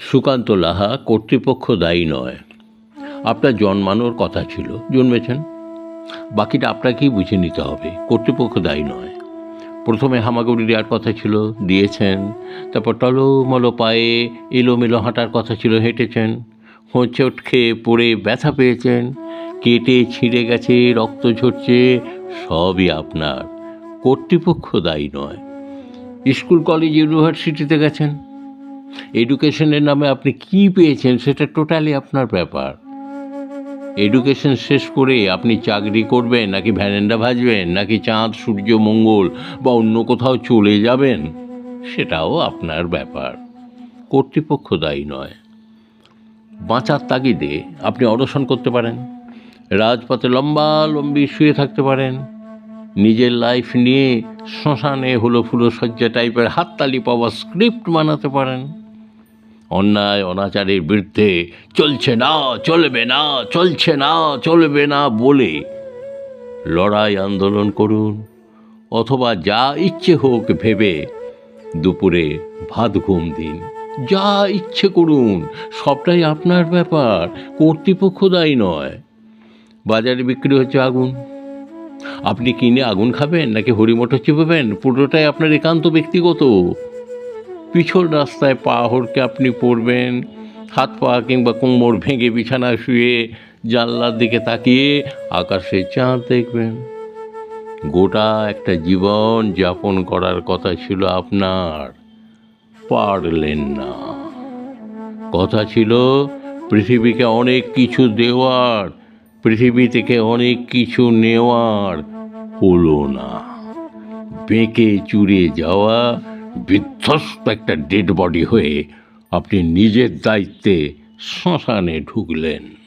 সুকান্ত লাহা কর্তৃপক্ষ দায়ী নয়। আপনার জন্মানোর কথা ছিল, জন্মেছেন। বাকিটা আপনাকেই বুঝে নিতে হবে, কর্তৃপক্ষ দায়ী নয়। প্রথমে হামাগুড়ি দেওয়ার কথা ছিল, দিয়েছেন। তারপর টলমলো পায়ে এলোমেলো হাঁটার কথা ছিল, হেঁটেছেন। হোঁচট খেয়ে পড়ে ব্যথা পেয়েছেন। কেটে ছিঁড়ে গেছে, রক্ত ঝরছে, সবই আপনার। কর্তৃপক্ষ দায়ী নয়। স্কুল, কলেজ, ইউনিভার্সিটিতে গেছেন। এডুকেশনের নামে আপনি কি পেয়েছেন সেটা টোটালি আপনার ব্যাপার। এডুকেশন শেষ করে আপনি চাকরি করবেন, নাকি ভ্যানেন্ডা ভাজবেন, নাকি চাঁদ, সূর্য, মঙ্গল বা অন্য কোথাও চলে যাবেন, সেটাও আপনার ব্যাপার। কর্তৃপক্ষ দায়ী নয়। বাঁচার তাগিদে আপনি অনশন করতে পারেন। রাজপথে লম্বা, লম্বি শুয়ে থাকতে পারেন। নিজের লাইফ নিয়ে শ্মশানে হলো ফুলো সজ্জা টাইপের হাততালি পাওয়া স্ক্রিপ্ট বানাতে পারেন। অন্যায়, অনাচারের বিরুদ্ধে চলছে না, চলবে না, চলছে না, চলবে না বলে লড়াই আন্দোলন করুন, অথবা যা ইচ্ছে হোক ভেবে দুপুরে ভাত ঘুম দিন। যা ইচ্ছে করুন, সবটাই আপনার ব্যাপার, কর্তৃপক্ষ দায়ী নয়। বাজারে বিক্রি হচ্ছে আগুন। আপনি কিনে আগুন খাবেন নাকি হরিমটর চিপাবেন? পুরোটাই আপনার একান্ত ব্যক্তিগত। পিছল রাস্তায় পা হড়কে আপনি পড়বেন, হাত পা কিংবা কোমর ভেঙে বিছানা শুয়ে জানলার দিকে তাকিয়ে আকাশে চাঁদ দেখবেন। গোটা একটা জীবন যাপন করার কথা ছিল আপনার। পারলেন না। কথা ছিল, পৃথিবীকে অনেক কিছু দেওয়ার, পৃথিবী থেকে অনেক কিছু নেওয়ার হলো না। বেঁকে চুরে যাওয়া বিধ্বস্ত একটা ডেড বডি হয়ে আপনি নিজের দায়িত্বে শ্মশানে ঢুকলেন।